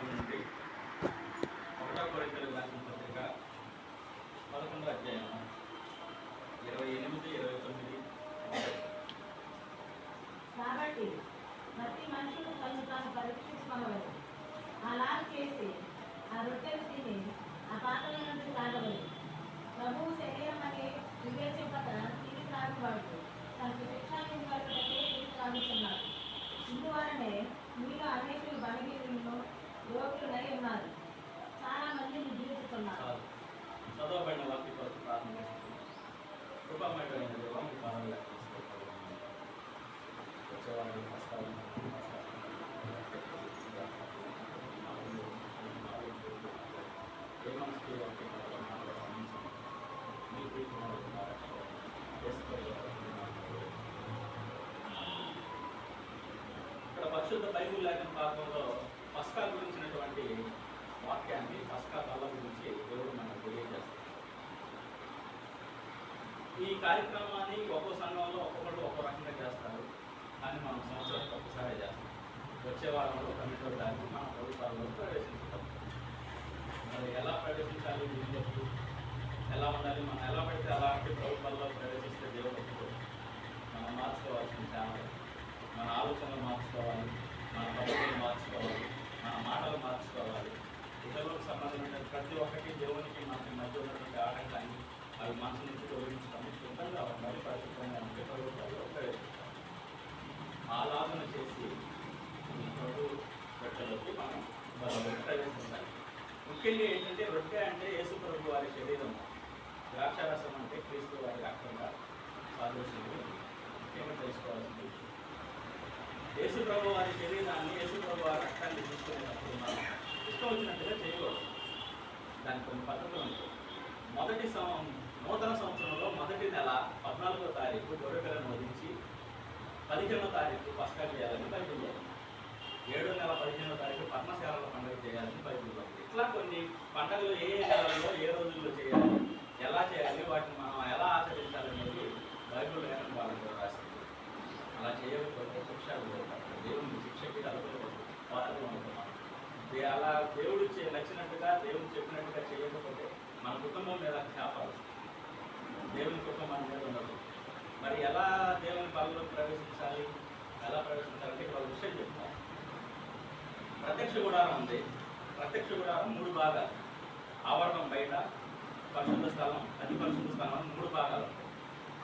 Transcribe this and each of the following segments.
Bible నుండి ఒకటో కొరింథీయులకు రాసిన పత్రిక పదకొండో అధ్యాయం ఇరవై ఎనిమిది ఇరవై తొమ్మిది కాబట్టి ప్రతి మనుషుడు తను తాను పరీక్షించుకోవాలి అలా చేసి ఆ రొట్టెలు తిని ఆ పాత్ర నుండి తాగవాలి ప్రభువు శరీరం అని వివేచింపక తిరిగి త్రాగువాడు తనకు శిక్షణ వరకు తిరిగి త్రాగుతున్నాడు ఇందువలనే మీలో అనేకులు బలహీనులను యోగులై ఉన్నారు చాలా మంది నిద్రిస్తున్నారు చాలు చదవబడిన వాక్య కొరకు ప్రార్థన చేసుకుంటున్నాం కృపమైన దేవ మీ పాదాలు వచ్చేవాళ్ళు కష్టాలు ఏ మనసుకి వాక్య మీ ఇక్కడ పరిశుద్ధ బైబిల్ లేఖన భాగంలో పస్కా గురించినటువంటి వాక్యాన్ని పస్కా కళ్ళ గురించి దేవుడు మనకు తెలియజేస్తారు ఈ కార్యక్రమాన్ని ఒక్కో సంఘంలో ఒక్కొక్కరు ఒక్కో రకంగా చేస్తారు కానీ మనం సంవత్సరానికి ఒక్కసారి చేస్తాం వచ్చే వారంలో కమిటీ దాన్ని మన ప్రభుత్వాల్లో మరి ఎలా ప్రవేశించాలి దీనిలోకి ఎలా ఉండాలి మనం ఎలా పడితే అలాంటి ప్రభుత్వాల్లో ప్రవేశిస్తే దేవుడు మనం మార్చుకోవాల్సిన ఛానల్ మన ఆలోచనలు మార్చుకోవాలి మన పద్ధతులు మార్చుకోవాలి మన మాటలు మార్చుకోవాలి ఇతరులకు సంబంధించిన ప్రతి ఒక్కటి దేవునికి మనకి మధ్య ఉన్నటువంటి ఆటంకాన్ని అవి మనసు నుంచి తొలగించడం శుద్ధంగా ఉండాలి పరిశుభ్రంగా ఉంటే ప్రభుత్వాల్లో ప్రవేశిస్తాం ఆలాపన చేసి రొట్టెలోకి మనం ప్రవేశించాలి ముఖ్యంగా ఏంటంటే రొట్టె అంటే యేసు ప్రభు వారి శరీరం. ద్రాక్షారసం అంటే క్రీస్తు వారి రక్తంగా సాదృశ్యంగా ముఖ్యంగా తెలుసుకోవాల్సింది యేసు ప్రభు వారి శరీరాన్ని యేసు ప్రభు వారి రక్తాన్ని తీసుకునేటప్పుడు మనం ఇష్టం వచ్చినట్టుగా చేయకూడదు. దానికి కొన్ని పద్ధతులు ఉంటాయి. మొదటి సం నూతన సంవత్సరంలో మొదటి నెల పద్నాలుగో తారీఖు గొర్రెలను వదిలించి పదిహేనో తారీఖు పస్కా చేయాలని బైబిల్ ఏడో నెల పదిహేనో తారీఖు పద్మశాలల పండుగ చేయాలని బైబిల్ ఇట్లా కొన్ని పండుగలు ఏ నెలలో ఏ రోజుల్లో చేయాలి ఎలా చేయాలి వాటిని మనం ఎలా ఆచరించాలి అనేది బైబిల్ లేఖన వాళ్ళకి రాసింది. అలా చేయకపోతే శిక్ష దేవుని శిక్షకి అలుపులు అలా దేవుడు నచ్చినట్టుగా దేవుడు చెప్పినట్టుగా చేయకపోతే మన కుటుంబం మీద శాపాలు దేవుని కుటుంబం మీద ఉండదు. మరి ఎలా దేవుని పనులు ప్రవేశించాలి ఎలా ప్రవేశించాలంటే ఇక్కడ విషయం చెప్తారు. ప్రత్యక్ష గుడారం ఉంది. ప్రత్యక్ష గుడారం మూడు భాగాలు. ఆవరణం బయట పరిశుద్ధ స్థలం అతి పరిశుద్ధ స్థలం మూడు భాగాలు ఉంటాయి.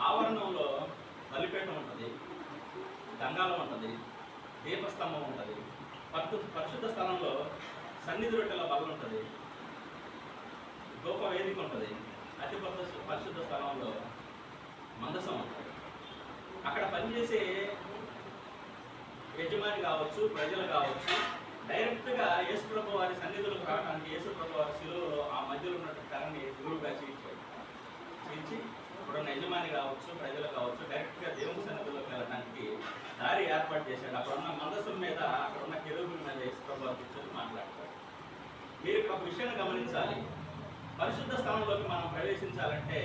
ఆవరణంలో బలిపీఠం ఉంటుంది గంగాలం ఉంటుంది దీపస్తంభం ఉంటుంది. పరిశుద్ధ పరిశుద్ధ స్థలంలో సన్నిధి రొట్టెల బలం ఉంటుంది. గోప వేదిక ఉంటుంది. అతి పరిశుద్ధ స్థలంలో మందసం ఉంటుంది. అక్కడ పనిచేసే యజమాని కావచ్చు ప్రజలు కావచ్చు డైరెక్ట్గా యేసుప్రభు వారి సన్నిధులకు రావడానికి యేసుప్రభు వారి శిలువలో ఆ మధ్యలో ఉన్న కరణి గురువుగా చీల్చాడు చేయించి ఇప్పుడున్న యజమాని కావచ్చు ప్రజలు కావచ్చు డైరెక్ట్గా దేవుని సన్నిధిలోకి వెళ్ళడానికి దారి ఏర్పాటు చేశాడు అక్కడ ఉన్న మందసం మీద అక్కడ ఉన్న కెరుగుల మీద యేసుప్రభు వారి కూర్చొని మాట్లాడతాడు మీరు ఒక విషయాన్ని గమనించాలి. పరిశుద్ధ స్థానంలోకి మనం ప్రవేశించాలంటే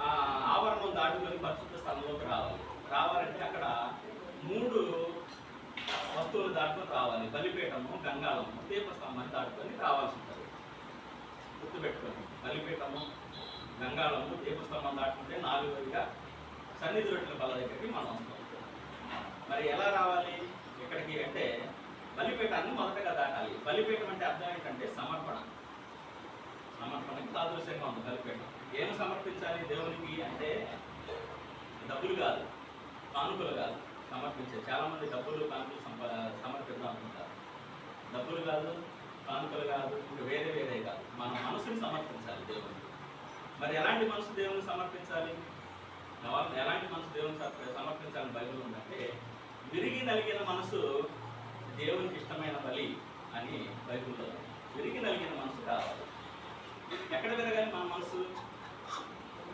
ఆ ఆవరణం దాటుకొని పరిశుద్ధ స్థలంలోకి రావాలి రావాలంటే అక్కడ మూడు వస్తువులు బలిపేటము గంగాళము దీపస్తంభాన్ని దాటుకొని రావాల్సి ఉంటుంది గుర్తుపెట్టుకొని బలిపీఠము గంగాళము దీపస్తంభం దాటుకుంటే నాలుగు నాలుగోదిగా సన్నిధి రొట్టెల బల దగ్గరికి మనం వస్తాం. మరి ఎలా రావాలి? ఇక్కడికి అంటే బలిపీఠాన్ని మొదటగా దాటాలి. బలిపీఠం అంటే అర్థం ఏంటంటే సమర్పణ. సమర్పణకి సాదృశ్యంగా ఉంది బలిపీఠం. ఏమి సమర్పించాలి దేవునికి అంటే డబ్బులు కాదు కానుకలు కాదు. సమర్పించారు చాలా మంది డబ్బులు కానుకలు సంపా సమర్పిద్దాం అనుకుంటారు డబ్బులు కాదు కానుకలు కాదు ఇంకా వేరే వేరే కాదు. మన మనసుని సమర్పించాలి దేవునికి. మరి ఎలాంటి మనసు దేవుని సమర్పించాలి? ఎలాంటి మనసు దేవుని సమర్పించాలని బైబిల్ ఉందంటే విరిగి నలిగిన మనసు దేవునికి ఇష్టమైన బలి అని బైబిల్లో విరిగి నలిగిన మనసు కావాలి. ఎక్కడ పెరగాలి మన మనసు?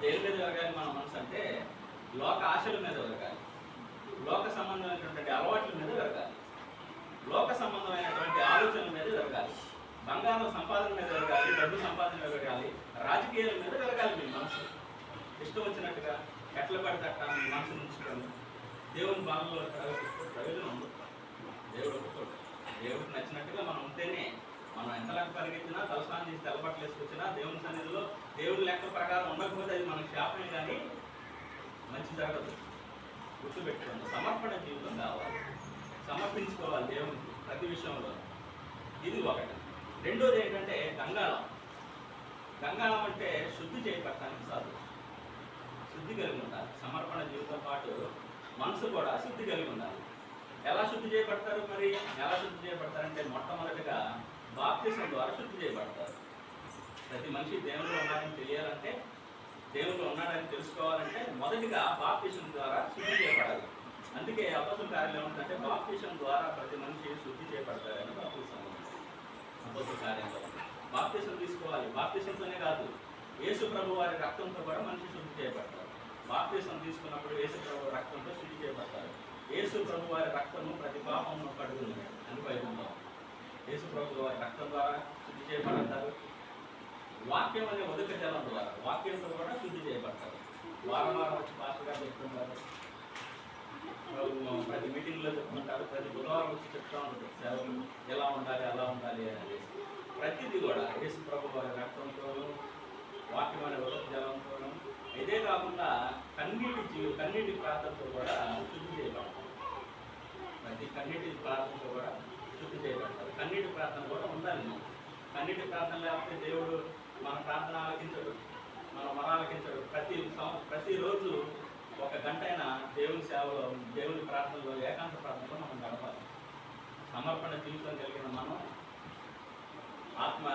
దేని మీద పెరగాలి మన మనసు అంటే లోక ఆశల మీద పెరగాలి లోక సంబంధమైనటువంటి అలవాట్ల మీద విరగాలి లోక సంబంధమైనటువంటి ఆలోచనల మీద విరగాలి బంగారం సంపాదన మీద విరగాలి డబ్బు సంపాదన మీద విరగాలి రాజకీయాల మీద విరగాలి మీ మనసు. ఇష్టం వచ్చినట్టుగా ఎట్ల పడితే మీ మనసు ఉంచుకొని దేవుని బాధలో ప్రయోజనం ఉండదు దేవుడు ఒప్పుకోడు. దేవుడికి నచ్చినట్టుగా మనం ఉంటేనే మనం ఎంతలాగా పరిగెత్తినా తలస్నానం చేసి తెల్లబట్టలు వేసుకొచ్చినా దేవుని సన్నిధిలో దేవుడి లెక్క ప్రకారం ఉండకపోతే అది మనకు శాపమే కానీ మంచి జరగదు. గుర్తుపెట్టుకోండి. సమర్పణ జీవితం కావాలి. సమర్పించుకోవాలి దేవునికి ప్రతి విషయంలో. ఇది ఒకటి. రెండోది ఏంటంటే గంగాళం. గంగాళం అంటే శుద్ధి చేయబడటానికి సాధు శుద్ధి కలిగి ఉండాలి. సమర్పణ జీవితం పాటు మనసు కూడా శుద్ధి కలిగి ఉండాలి. ఎలా శుద్ధి చేయబడతారు మరి? ఎలా శుద్ధి చేయబడతారంటే మొట్టమొదటిగా బాప్తిసం ద్వారా శుద్ధి చేయబడతారు ప్రతి మనిషి దేవుడు ఉన్నారని తెలియాలంటే దేవుడు ఉన్నాడని తెలుసుకోవాలంటే మొదటిగా బాప్తిసం ద్వారా శుద్ధి చేయబడాలి. అందుకే అపసుల కార్యం ఏమంటే బాప్తిసం ద్వారా ప్రతి మనిషి శుద్ధి చేయబడతారని బాప్తిసం అపసుల కార్యంలో బాప్తిసం తీసుకోవాలి. బాప్తిసంతోనే కాదు యేసు ప్రభు వారి రక్తంతో కూడా మనిషి శుద్ధి చేయబడతారు బాప్తిసం తీసుకున్నప్పుడు యేసు ప్రభు రక్తంతో శుద్ధి చేయబడతారు యేసు ప్రభు వారి రక్తము ప్రతి పాపమును కడుగుతుంది అని బైబిల్లో యేసు ప్రభు వారి రక్తం ద్వారా శుద్ధి చేయబడతారు. వాక్యం అనే ఉదక జలం ద్వారా వాక్యంతో కూడా శుద్ధి చేయబడతారు. వారం వారం వచ్చి పాస్టర్ గారు చెప్తుంటారు ప్రతి మీటింగ్లో చెప్తుంటారు. ప్రతి బుధవారం వచ్చి చెప్తా ఉంటారు. సేవలు ఎలా ఉండాలి అలా ఉండాలి అనేది ప్రతిదీ కూడా యేసు ప్రభు వారి రక్తంతోనూ వాక్యం అనే మొదటి జలంతోనూ ఇదే కాకుండా కన్నీటి జీవి కన్నీటి ప్రాంతంతో కూడా శుద్ధి చేయబడతారు. ప్రతి కన్నీటి ప్రార్థనతో కూడా శుద్ధి చేయబడతారు. కన్నీటి ప్రార్థన కూడా ఉండాలి కన్నీటి ప్రార్థన లేకపోతే దేవుడు మన ప్రార్థన ఆలకించడు మన మన ఆలకించడు. ప్రతి ప్రతిరోజు ఒక గంట అయినా దేవుని సేవలో దేవుని ప్రార్థనలో ఏకాంత ప్రార్థనలో మనం గడపాలి. సమర్పణ జీవితం కలిగిన మనం ఆత్మ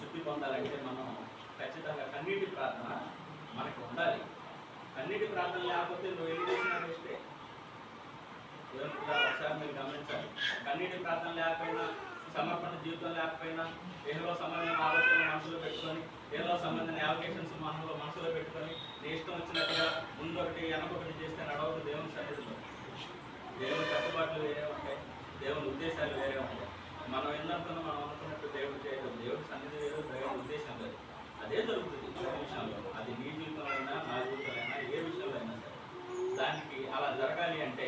శుద్ధి పొందాలంటే మనం ఖచ్చితంగా కన్నీటి ప్రార్థన మనకు ఉండాలి. కన్నీటి ప్రార్థన లేకపోతే నువ్వు ఎన్ని చేసినా వేస్టే. ఒకసారి మీరు గమనించాలి. కన్నీటి ప్రార్థన లేకపోయినా సమర్పణ జీవితం లేకపోయినా ఏదో సంబంధమైన ఆలోచనలు మనసులో పెట్టుకొని ఏదో సంబంధమైన అప్లికేషన్స్ మనసులో మనసులో పెట్టుకొని నీ ఇష్టం వచ్చినట్టుగా ముందు ఒకటి వెనకొకటి చేస్తే నడవదు దేవుని సన్నిధిలో. దేవుని కట్టుబాట్లు వేరే ఉంటాయి దేవుని ఉద్దేశాలు వేరే ఉంటాయి. మనం ఏందనుకున్నా మనం అనుకున్నట్టు దేవుడు చేయదు దేవుడు సన్నిధి వేరు దేవుడి ఉద్దేశం లేదు అదే జరుగుతుంది ప్రతి విషయంలో అది నీ జీవితంలో అయినా నా జీవితంలో అయినా ఏ విషయంలో అయినా సరే దానికి అలా జరగాలి అంటే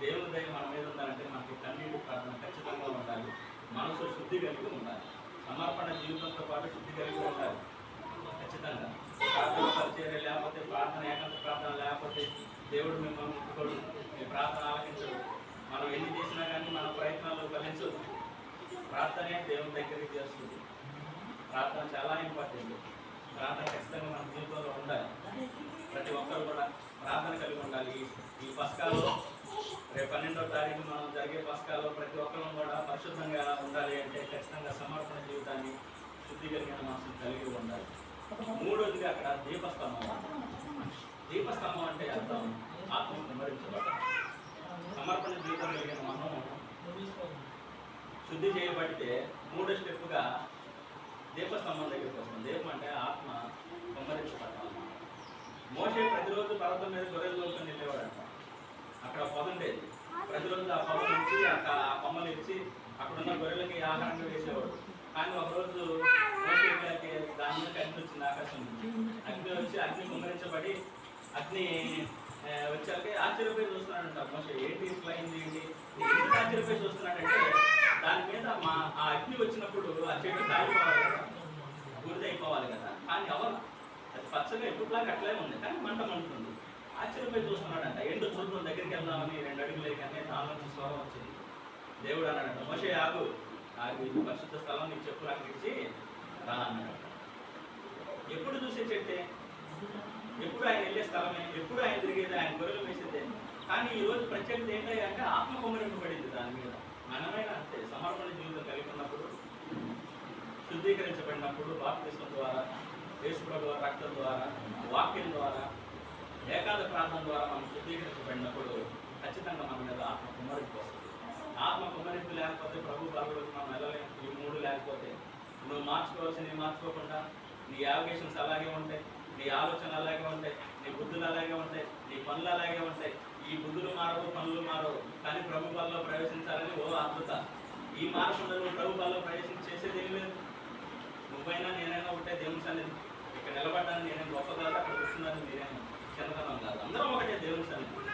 దేవుని దయ మన మీద ఉండాలంటే మనకి కన్నీటి ప్రార్థన ఖచ్చితంగా ఉండాలి మనసు శుద్ధి కలిగి ఉండాలి సమర్పణ జీవితంతో పాటు శుద్ధి కలిగి ఉండాలి. ఖచ్చితంగా. ప్రార్థన పరిచర్య లేకపోతే ప్రార్థన ఏకాంత ప్రార్థన లేకపోతే దేవుడు మిమ్మల్ని ముట్టుకోడు మీ ప్రార్థన ఆలకించడు. మనం ఎన్ని చేసినా కానీ మన ప్రయత్నాలు ఫలించదు ప్రార్థనే దేవుని దగ్గరికి చేస్తుంది. ప్రార్థన చాలా ఇంపార్టెంట్. ప్రార్థన ఖచ్చితంగా మన జీవితంలో ఉండాలి. ప్రతి ఒక్కరు కూడా ప్రార్థన కలిగి ఉండాలి. ఈ పథకాల్లో రేపు పన్నెండో తారీఖు మనం జరిగే పథకాల్లో ప్రతి ఒక్కరూ కూడా పరిశుద్ధంగా ఉండాలి అంటే ఖచ్చితంగా సమర్పణ జీవితాన్ని శుద్ధి కలిగిన మనసు కలిగి ఉండాలి. మూడోదిగా అక్కడ దీపస్తంభం దీపస్తంభం అంటే అర్థం ఆత్మ కుమరించబడ్డ సమర్పణ జీవితం కలిగిన మనం శుద్ధి చేయబడితే మూడో స్టెప్గా దీపస్తంభం దగ్గరికి వస్తుంది. దీపం అంటే ఆత్మ కుమ్మరించబడ్డాం మోసే ప్రతిరోజు పర్వతం మీద గొర్రెలు వెళ్ళేవాడు అక్కడ పొద ఉండేది. ప్రతిరోజు ఆ పొద ఇచ్చి అక్కడ ఆ కొమ్మలు ఇచ్చి అక్కడ ఉన్న గొర్రెలకి ఆహారంగా వేసేవాడు కానీ ఒకరోజు దాని మీద అగ్ని వచ్చింది ఆకాశం అగ్ని వచ్చి అగ్ని కుమరించబడి అగ్ని వచ్చాక ఆశ్చర్యపోయి చూస్తున్నాడంట మోసే ఏంటి ఇట్లా అయింది ఏంటి? ఎందుకు ఆశ్చర్యపోయి చూస్తున్నాడంటే దాని మీద మా ఆ అగ్ని వచ్చినప్పుడు ఆ చెట్టు కాలిపోవాలి కదా. బూడిదైపోవాలి కదా. కానీ అవ్వాలి అది పచ్చగా ఎప్పుడులాగా అట్లే ఉంది. కానీ మంట మంటుంది ఆశ్చర్యపోయి చూస్తున్నాడంట. ఎండు చుట్టూ దగ్గరికి వెళ్దామని రెండు అడుగులు కానీ దాని నుంచి స్వరం వచ్చింది. దేవుడు అన్నాడంట మోషే ఆగు. నాకు ఇది పరిశుద్ధ స్థలం నీకు చెప్పులు అక్కడికి రా అన్నాడు ఎప్పుడు చూసే చెట్టే ఎప్పుడు ఆయన వెళ్ళే స్థలమే? ఎప్పుడు ఆయన తిరిగేది? ఆయన గొర్రెలు వేసేదే కానీ ఈరోజు ప్రత్యేకత ఏంటంటే అంటే ఆత్మ పడింది దాని మీద. మనమైన అంతే. సమర్పణ జీవితం కలిగి ఉన్నప్పుడు శుద్ధీకరించబడినప్పుడు భారతదేశం ద్వారా దేశ ప్రభు రక్తం ద్వారా వాక్యం ద్వారా ఏకాద ప్రార్థన ద్వారా మనం శుద్ధీకరించబడినప్పుడు ఖచ్చితంగా మన మీద ఆత్మ కుమ్మరింపు వస్తుంది. ఆత్మ కుమ్మరింపు లేకపోతే ప్రభు బలలోకి మనం వెళ్ళలేము ఈ మూడు లేకపోతే నువ్వు మార్చుకోవాల్సినవి మార్చుకోకుండా నీ యావిగేషన్స్ అలాగే ఉంటాయి నీ ఆలోచనలు అలాగే ఉంటాయి నీ బుద్ధులు అలాగే ఉంటాయి నీ పనులు అలాగే ఉంటాయి. ఈ బుద్ధులు మారవు పనులు మారవు. కానీ ప్రభు బలలో ప్రవేశించాలని ఓ అద్భుత. ఈ మార్పులో నువ్వు ప్రభు బలలో ప్రవేశం చేసేది ఏం లేదు. నువ్వైనా నేనైనా ఉంటే దేవుని సన్నిధి. ఇక్కడ నిలబడ్డాను నేనేం గొప్ప కాదు అక్కడ కూర్చున్నాను మీరేమో చిన్నతనం కాదు. అందరం ఒకటే దేవుని సన్నిధి.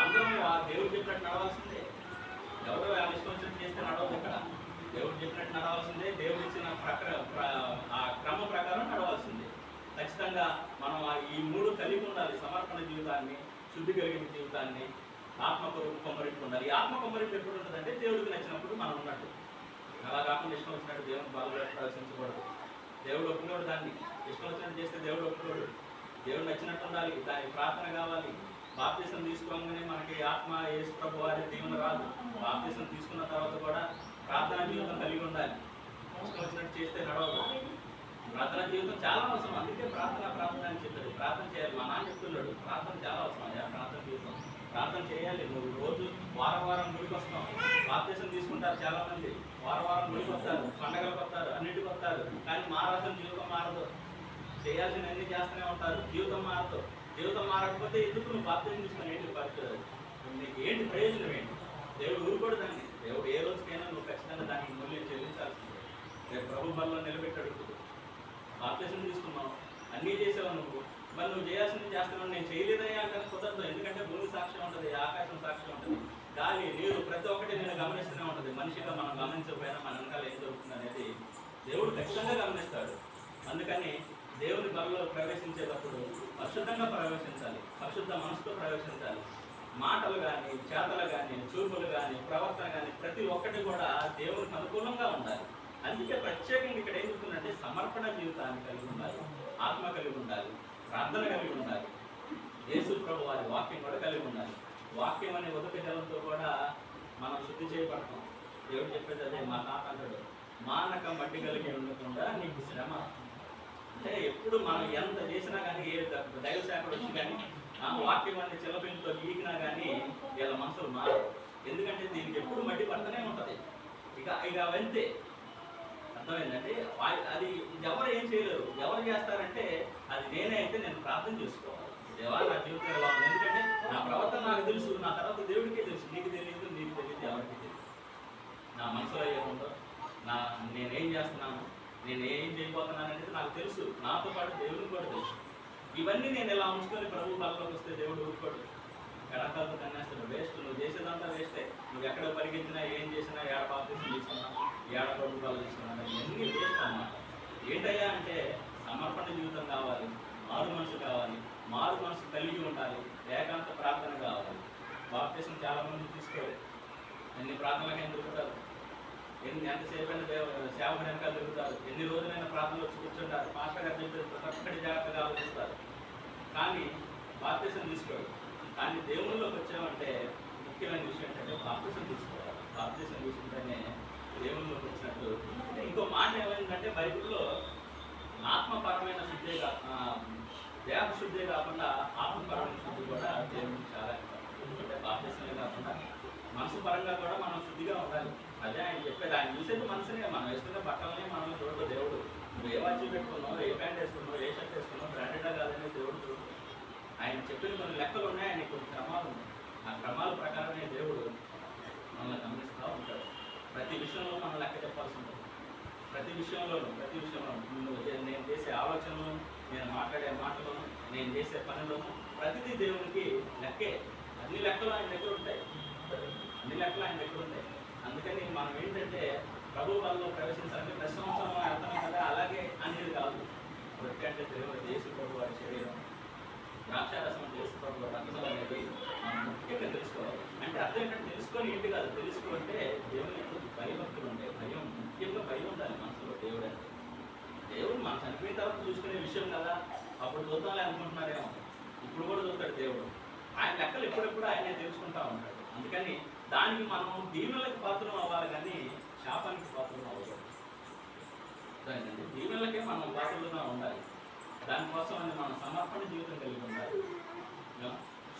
అందరం ఆ దేవుడు చెప్పినట్టు నడవాల్సిందే. ఎవరో ఆ ఇష్టం వచ్చినట్టు చేస్తే నడవదు ఇక్కడ. దేవుడు చెప్పినట్టు నడవాల్సిందే. దేవుడు ఇచ్చిన ప్రక్ర ప్ర- ఆ క్రమ ప్రకారం నడవాల్సిందే. ఖచ్చితంగా మనం ఈ మూడు కలిగి ఉండాలి. సమర్పణ జీవితాన్ని శుద్ధి కలిగిన జీవితాన్ని ఆత్మ కొమ్మరింపు ఉండాలి. ఈ ఆత్మ కొమ్మరింపు ఎప్పుడు ఉంటుందంటే దేవుడికి నచ్చినప్పుడు మనం ఉన్నట్టు. అలా కాకుండా ఇష్టం వచ్చినట్టు దేవుని బాగా ప్రదర్శించకూడదు. దేవుడు ఒప్పుకోడు దాన్ని. ఇష్టం వచ్చినట్టు చేస్తే దేవుడు ఒప్పుకోడు. దేవుడు నచ్చినట్టు ఉండాలి. దానికి ప్రార్థన కావాలి. బాప్తీసం తీసుకోగానే మనకి ఆత్మ యేసు ప్రభు వారి దీవెన రాదు. బాప్తీసం తీసుకున్న తర్వాత కూడా ప్రార్థన జీవితం కలిగి ఉండాలి. ఇష్టం వచ్చినట్టు చేస్తే నడవదు. ప్రార్థన జీవితం చాలా అవసరం. అందుకే ప్రార్థన ప్రార్థన అని చెప్తాడు ప్రార్థన చేయాలి. మా నాన్న చెప్తున్నాడు. ప్రార్థన చాలా అవసరం. అయ్యా ప్రార్థన జీవితం ప్రార్థన చేయాలి. నువ్వు రోజు వారం వారం గుడికి వస్తాం. బాప్తీసం తీసుకుంటారు చాలా మంది వారం వారం గుడికి వస్తారు. పండగలకు వస్తారు. అన్నిటికి వస్తారు. కానీ మారాల్సిన జీవితం మారదు. చేయాల్సిన అన్ని చేస్తూనే ఉంటారు. జీవితం మారదు. జీవితం మారకపోతే ఎందుకు నువ్వు బాప్తీసం తీసుకుని ఏంటి పరిస్థితి నీకు ఏంటి ప్రయోజనం ఏంటి? దేవుడు ఊరుకోడు దాన్ని దేవుడు ఏ రోజుకైనా నువ్వు ఖచ్చితంగా దానికి మూల్యం చెల్లించాల్సిందే. రేపు ప్రభు బల్లో నిలబెట్టాడు బాప్తీసం తీసుకున్నావు. అన్నీ చేసావు నువ్వు. మరి నువ్వు చేయాల్సింది చేస్తున్నావు. నేను చేయలేదయ్యా అంటే కుదరదు. ఎందుకంటే భూమి సాక్ష్యం ఉంటుంది ఆకాశం సాక్ష్యం ఉంటుంది. గాలి నీరు ప్రతి ఒక్కటి నేను గమనిస్తూనే ఉంటుంది. మనిషిగా మనం గమనించకపోయినా మన వెనకాల ఏం జరుగుతుంది అనేది దేవుడు ఖచ్చితంగా గమనిస్తాడు. అందుకని దేవుని బలలో ప్రవేశించేటప్పుడు పరిశుద్ధంగా ప్రవేశించాలి పరిశుద్ధ మనసుతో ప్రవేశించాలి. మాటలు కానీ చేతలు కానీ చూపులు కానీ ప్రవర్తన కానీ ప్రతి ఒక్కటి కూడా దేవునికి అనుకూలంగా ఉండాలి. అందుకే ప్రత్యేకంగా ఇక్కడ ఏం చెప్తుందంటే సమర్పణ జీవితాన్ని కలిగి ఉండాలి ఆత్మ కలిగి ఉండాలి ప్రార్థన కలిగి ఉండాలి యేసు ప్రభు వారి వాక్యం కూడా కలిగి ఉండాలి. వాక్యం అనే ఉదక జలంతో కూడా మనం శుద్ధి చేయబడతాం. దేవుడు చెప్పేది అదే మా తాత అంటాడు మానక మట్టి కలిగి ఉండకుండా నీకు శ్రమ. అంటే ఎప్పుడు మనం ఎంత చేసినా కానీ ఏ దైవ శాఖలు వచ్చి కానీ ఆ వాక్యం అనే చిల్లపిల్లతో గీకినా కానీ వీళ్ళ మనసులు మారవు. ఎందుకంటే దీనికి ఎప్పుడు మట్టి పడుతూనే ఉంటుంది. ఇక ఇక వెళ్తే అర్థమైందంటే అది ఎవరు ఏం చేయలేరు. ఎవరు చేస్తారంటే అది నేనే అయితే నేను ప్రార్థన చేసుకోవాలి. దేవా నా జీవితం ఎలా ఉంది? ఎందుకంటే నా ప్రవర్తన నాకు తెలుసు. నా తర్వాత దేవుడికే తెలుసు. నీకు తెలియదు నీకు తెలియదు ఎవరికి తెలియదు. నా మనసులో ఏముందో నా నేనేం చేస్తున్నాను నేను ఏం చేయబోతున్నాను అనేది నాకు తెలుసు. నాతో పాటు దేవుడికి కూడా తెలుసు. ఇవన్నీ నేను ఇలా ఉంచుకొని ప్రభు బలంలోకి వస్తే దేవుడు ఊరుకోడు. ఎడకాలతో కన్నేస్తాడు వేస్ట్ నువ్వు చేసేదంతా వేస్టే నువ్వు ఎక్కడ పరిగెత్తినా ఏం చేసినా ఏడ బాప్తీసం తీసుకున్నా ఏడ ప్రభు బలం తీసుకున్నా ఇవన్నీ వేస్ట్ అన్నమాట. ఏంటయ్యా అంటే సమర్పణ జీవితం కావాలి మారు మనసు కావాలి మారు మనసు కలిగి ఉండాలి ఏకాంత ప్రార్థన కావాలి. బాప్తీసం చాలామంది మంది అన్ని ప్రార్థనలకు ఏం ఎన్ని ఎంతసేపు అయినా సేవ వెనకాల దొరుకుతారు ఎన్ని రోజులైనా ప్రార్థనలు వచ్చి కూర్చుంటారు. పాస్టర్ గారు చెప్పేది ప్రతి ఒక్కటి జాగ్రత్తగా ఆలోచిస్తారు. కానీ బాప్తీసం తీసుకోరు. కానీ దేవుళ్ళలోకి వచ్చామంటే ముఖ్యమైన విషయం ఏంటంటే బాప్తీసం తీసుకోవాలి. బాప్తీసం తీసుకుంటేనే దేవుళ్ళలోకి వచ్చినట్టు. అంటే ఇంకో మాట ఏమైందంటే బైబిల్లో ఆత్మపరమైన శుద్ధే కా దేహ శుద్ధే కాకుండా ఆత్మపరమైన శుద్ధి కూడా దేవుడికి చాలా ఇంపార్టెంట్. అంటే బాప్తీసమే కాకుండా మనసు పరంగా కూడా మనం శుద్ధిగా ఉండాలి. అదే ఆయన చెప్పేది. ఆయన చూసేది మనసునే. మనం వేసుకునే బట్టలనే మనం చూడదు దేవుడు. నువ్వు ఏ వాచి పెట్టుకున్నావు? ఏ ప్యాంట్ వేసుకున్నావు? ఏ షర్ట్ వేసుకున్నావు? బ్రాండెడా కాదనే దేవుడు చూడు ఆయన చెప్పిన కొన్ని లెక్కలు ఉన్నాయి. ఆయన కొన్ని క్రమాలు ఉన్నాయి. ఆ క్రమాల ప్రకారమే దేవుడు మనల్ని గమనిస్తూ ఉంటాడు. ప్రతి విషయంలో మనం లెక్క చెప్పాల్సి ఉంటుంది. ప్రతి విషయంలోనూ ప్రతి విషయంలోనూ నువ్వు నేను చేసే ఆలోచనలను నేను మాట్లాడే మాటలను నేను చేసే పనులను ప్రతిదీ దేవునికి లెక్కే. అన్ని లెక్కలు ఆయన దగ్గర ఉంటాయి. అన్ని లెక్కలు ఆయన దగ్గర ఉంటాయి. అందుకని మనం ఏంటంటే ప్రభు వాళ్ళు ప్రవేశించాలంటే ప్రతి సంవత్సరం అర్థమే కదా అలాగే అనేది కాదు. రొట్టె అంటే దేవుడు దేశు ప్రభు వారి శరీరం ద్రాక్షారసం అంటే ప్రభు రక్తం అనేది మనం ముఖ్యంగా తెలుసుకోవాలి. అంటే అర్థం ఏంటంటే తెలుసుకొని ఏంటి కాదు తెలుసుకుంటే దేవుని యొక్క భయభక్తులు ఉంటాయి. భయం ముఖ్యంగా భయం ఉండాలి మనసులో దేవుడు అంటే. దేవుడు మనం చనిపోయిన తర్వాత చూసుకునే విషయం కదా. అప్పుడు చూద్దాంలే అనుకుంటున్నారేమో. ఇప్పుడు కూడా చూస్తాడు దేవుడు. ఆయన లెక్కలు ఎప్పుడెప్పుడు ఆయనే తెలుసుకుంటా ఉంటాడు. అందుకని దానికి మనం దీవెనలకు పాత్రం అవ్వాలి కానీ శాపానికి పాత్రం అవ్వకూడదు. అర్థమైందండి దీవెనలకే మనం పాత్రలుగా ఉండాలి. దానికోసం అని మనం సమర్పణ జీవితం కలిగి ఉండాలి.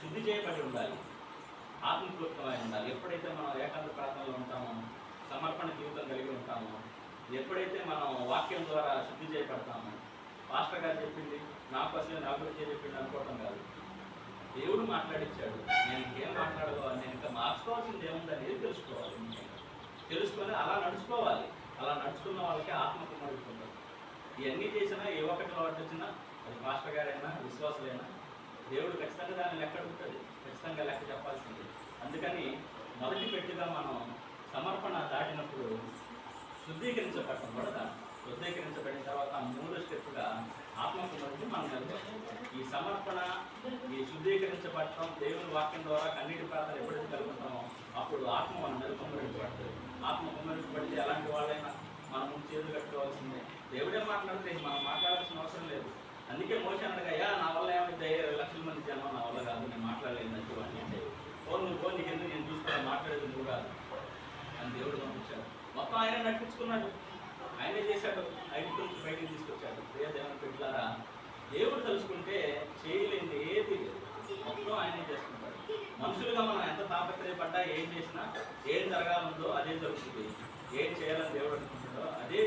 శుద్ధి చేయబడి ఉండాలి. ఆత్మపూర్వకమై ఉండాలి. ఎప్పుడైతే మనం ఏకాంత ప్రాంతంలో ఉంటామో సమర్పణ జీవితం కలిగి ఉంటామో ఎప్పుడైతే మనం వాక్యం ద్వారా శుద్ధి చేయబడతామో పాస్టర్ గారు చెప్పింది నా కోసమే నా గురించి చెప్పింది అనుకోవటం కాదు. దేవుడు మాట్లాడించాడు నేను ఇంకేం మాట్లాడుకోవాలి నేను ఇంకా తెలుసుకోవాల్సింది ఏముందని అనేది తెలుసుకోవాలి. ముఖ్యంగా. తెలుసుకొని అలా నడుచుకోవాలి. అలా నడుచుకున్న వాళ్ళకి ఆత్మకు నడుచుకుంటారు ఇవన్నీ చేసినా ఏ ఒక్కటి వచ్చినా అది మాస్టర్ గారైనా విశ్వాసులైనా దేవుడు ఖచ్చితంగా దాన్ని లెక్క ఉంటుంది ఖచ్చితంగా లెక్క చెప్పాల్సింది. అందుకని మొదటి పెట్టిగా మనం సమర్పణ దాటినప్పుడు శుద్ధీకరించబడటం కూడా దాంట్లో శుద్ధీకరించబడిన తర్వాత మూడో స్టెప్గా ఆత్మకుమరికి మనం వెళ్తాం ఈ సమర్పణ ఈ శుద్ధీకరించబడటం దేవుని వాక్యం ద్వారా కన్నీటి ప్రాంతాలు ఎప్పుడైతే కలుగుతామో అప్పుడు ఆత్మ మన మీద కుమ్మరించబడుతుంది ఆత్మ కుమ్మరించబడితే ఎలాంటి వాళ్ళైనా మనం చేతులు కట్టుకోవాల్సిందే. దేవుడే మాట్లాడితే మనం మాట్లాడాల్సిన అవసరం లేదు. అందుకే మోసం అన్నగా అయ్యా నా వల్ల ఏమైతే ఇరవై లక్షల మంది జనం నా వల్ల కాదు నేను మాట్లాడలేదు మంచి వాడిని అంటే ఫోన్ నువ్వు ఫోన్ నీకు ఎందుకు నేను చూసుకున్నా? మాట్లాడేది నువ్వు కాదు అని దేవుడు పంపించాడు మొత్తం ఆయన నడిపించుకున్నాడు. ఆయనే చేశాడు. ఆయన గురించి బయటికి తీసుకొచ్చాడు. ప్రియదేవన పెట్టారా దేవుడు తలుచుకుంటే చేయలేని ఏది లేదు. మొత్తం ఆయనే చేసుకుంటాడు. మనుషులుగా మనం ఎంత తాపత్రయపడ్డా ఏం చేసినా ఏం జరగాలందో అదే జరుగుతుంది. ఏం చేయాలని దేవుడు అనుకుంటాడో అదే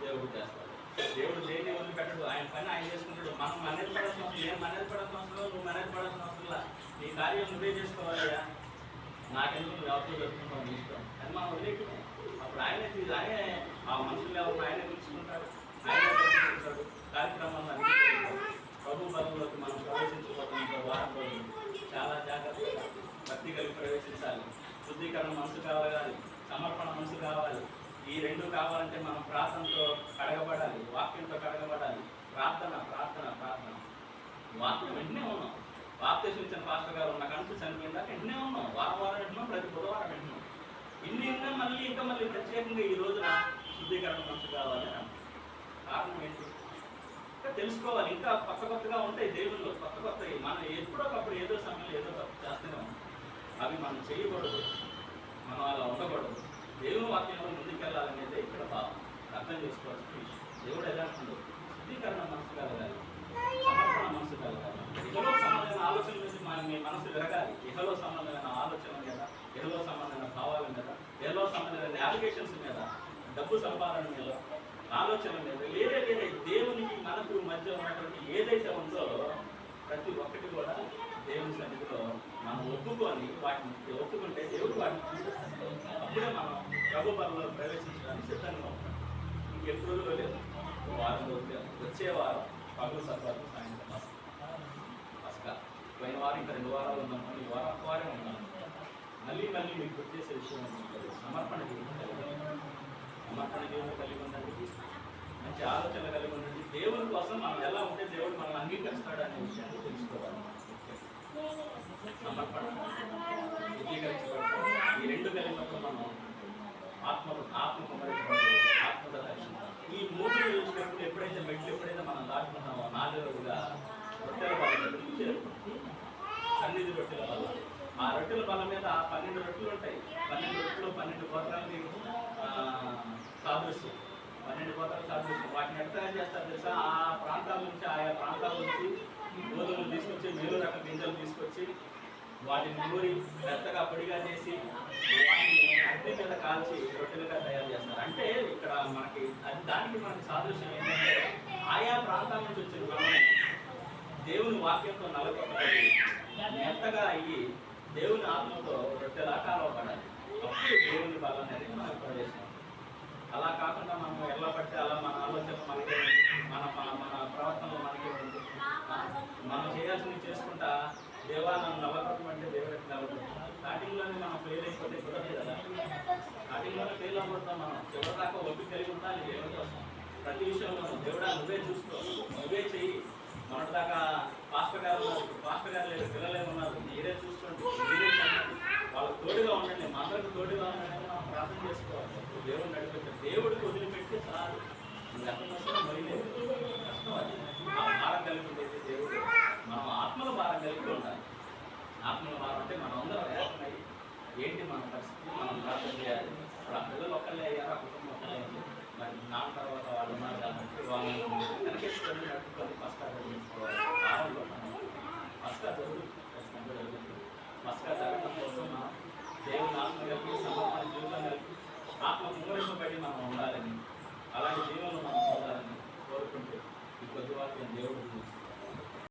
దేవుడు చేస్తాడు. దేవుడు దేన్ని వదిలి పెట్టడు ఆయన పని ఆయన చేసుకుంటాడు. మనం మనది పడాల్సిన అవసరం నేను మనది పడాల్సిన అవసరం నువ్వు మనది పడాల్సిన అవసరం నీ కార్యం నువ్వే చేసుకోవాలయ్యా. నాకెందుకు నువ్వు ఎవరితో జరుపుకుంటావు నీ ఇష్టం. అని మనం వదిలేకునే అప్పుడు ఆయన ఆయన ఆ మనుషులు ఎవరు ఆయన తీసుకుంటాడు ఉంటారు కార్యక్రమం ప్రభు బలంలోకి మనం ప్రవేశించబోతున్న వారం రోజులు. చాలా జాగ్రత్తగా భక్తి కలిగి ప్రవేశించాలి. శుద్ధీకరణ మనసు కావాలి. సమర్పణ మనసు కావాలి. ఈ రెండు కావాలంటే మనం ప్రార్థనతో కడగబడాలి. వాక్యంతో కడగబడాలి. ప్రార్థన ప్రార్థన ప్రార్థన. వాక్యం వెంటనే ఉన్నాం. బాప్తీసం ఇచ్చిన పాస్టర్ గారు ఉన్న కంటే చనిపోయిందా వెంటనే ఉన్నాం. వారం వారం వింటున్నాం ప్రతి బుధవారం వింటున్నాం ఇన్ని ఉన్నా మళ్ళీ ఇంకా మళ్ళీ ప్రత్యేకంగా ఈ రోజున శుద్ధీకరణ మనసు కావాలి కారణం ఏంటి? ఇంకా తెలుసుకోవాలి. ఇంకా కొత్త కొత్తగా ఉంటాయి దేవుళ్ళు కొత్త కొత్త మనం ఎప్పుడోకప్పుడు ఏదో సమయంలో ఏదో తప్పు చేస్తూనే ఉంటాం. అవి మనం చేయకూడదు. మనం అలా ఉండకూడదు. దేవుని వాక్యంలో ముందుకెళ్ళాలనేది ఇక్కడ భావం అర్థం చేసుకోవాల్సిన విషయం. దేవుడు ఎలా అంటుందో శుద్ధీకరణ మనసు కలగాలి. సమర్పణ మనసు కలగాలి. ఇహలో సంబంధమైన ఆలోచన నుంచి మన మీ మనసు విరగాలి. ఇహలో సంబంధమైన ఆలోచన మీద ఇహలో సంబంధమైన భావాల మీద ఇహలో సంబంధమైన నావిగేషన్స్ మీద డబ్బు సంపాదన మీద ఆలోచన మీద వేరే దేవునికి మనకు మధ్య ఉన్నటువంటి ఏదైతే ఉందో ప్రతి ఒక్కటి కూడా దేవుని సన్నిధిలో మనం ఒప్పుకొని వాటిని ఒప్పుకుంటే దేవుడు వాటిని అప్పుడే మనం ప్రభు పనుల్లో ప్రవేశించడానికి సిద్ధంగా ఉంటాం. ఇంకెప్పుడు రోజులు లేదు. వారం రోజులు వచ్చే వారం పగులు సత్వాలు సాయంత్రం మస్క పోయిన వారం ఇంకా రెండు వారాలు ఉన్నాం. ఈ వారం ఒక్క వారం ఉన్నాం. మళ్ళీ మళ్ళీ మీకు గుర్తు చేసే విషయం సమర్పణ జీవితం సమర్పణ జీవితం కలిగి ఉండండి. మంచి ఆలోచన కలిగి ఉండండి. దేవుని కోసం మనం ఎలా ఉంటే దేవుడు మనల్ని అంగీకరిస్తాడు అనే విషయాన్ని తెలుసుకోవాలి. సమర్పణ ఈ రెండు కలిగినప్పుడు మనం ఆత్మ ఆత్మ కుమరించబడి ఆత్మత ఈ మూడు చూసినప్పుడు ఎప్పుడైతే మెట్లు ఎప్పుడైతే మనం దాటుకున్నామో నాలుగుగా రొట్టెల బలం సన్నిధి రొట్టెల బల్ల. ఆ రొట్టెల బలం మీద ఆ పన్నెండు రొట్టెలు ఉంటాయి. పన్నెండు రొట్టెలు పన్నెండు గోత్రాలకి ఆ, పన్నెండు కోతల సాదృశ్యం వాటిని ఎట్లా చేస్తారు తెలుసా? ఆ ప్రాంతాల నుంచి ఆయా ప్రాంతాల నుంచి గోధుమలు తీసుకొచ్చి మేలు రకం గింజలు తీసుకొచ్చి వాటిని నూరి మెత్తగా పొడిగా చేసి వాటిని అగ్ని మీద కాల్చి రొట్టెలుగా తయారు చేస్తారు. అంటే ఇక్కడ మనకి అది దానికి మనకి సాదృశ్యం ఏంటంటే ఆయా ప్రాంతాల నుంచి వచ్చిన మనం దేవుని వాక్యంతో నలగొట్టబడి మెత్తగా అయ్యి దేవుని ఆత్మతో రొట్టెలా కాలవబడాలి అప్పుడు దేవుని బలం అనేది మనకు ప్రవేశం అలా కాకుండా మనం ఎలా పడితే అలా మన ఆలోచన మనకి మన మన- ప్రవర్తనలో మనకే ఉంది మనం చేయాల్సింది చేసుకుంటా దేవా నన్ను నల్లగొట్టమంటే దేవుడికి నవ్వకం స్టార్టింగ్లోనే మనం ఫెయిల్ అయిపోతే కుదరదు కదా. స్టార్టింగ్లోనే ఫెయిల్ అవ్వడం మనం చివరి ఒప్పి కలిగి ఉండాలి దేవుడి కోసం ప్రతి విషయంలో దేవుడా నువ్వే చూసుకో నువ్వే చెయ్యి. మొన్నటిదాకా పాస్టర్ గారు ఉన్నారు పాస్టర్ గారు లేదు పిల్లలే ఉన్నారు. మీరే చూసుకోండి మీరే వాళ్ళకి తోడుగా ఉండండి మా అందరికి తోడుగా ఉండండి మనం ప్రార్థన చేసుకోవాలి అప్పుడు దేవుడు నడిపించారు దేవుడికి వదిలిపెట్టి చాలు కష్టం అది. భారం కలిపి చేసే దేవుడు మనం ఆత్మల భారం కలిపి ఉండాలి. ఆత్మల భారం అంటే మనం అందరం వేస్తున్నాయి ఏంటి మన పరిస్థితి? మనం ప్రార్థన చేయాలి. ఇప్పుడు ఆ పిల్లలు ఒక్కళ్ళే అయ్యారు ఆ కుటుంబం ఒక్కళ్ళే అయ్యింది మరి నా తర్వాత వాళ్ళు ఉన్నారు కాబట్టి వాళ్ళని కనిపించుకొని నడుపుకొని మస్కా చదివించుకోవాలి ఆరంలో మనం మస్కా చదువు ఖచ్చితంగా జరుగుతుంది. మస్కా జరగడం కోసం మనం దేవుని ఆత్మ కలిపి సమర్పణ జీవితం కలిపి ఆత్మ కుమరింపబడి మనం ఉండాలని అలాంటి జీవనం మనం పొందాలని కోరుకుంటూ ఈ కొద్ది వాక్యం దేవుడు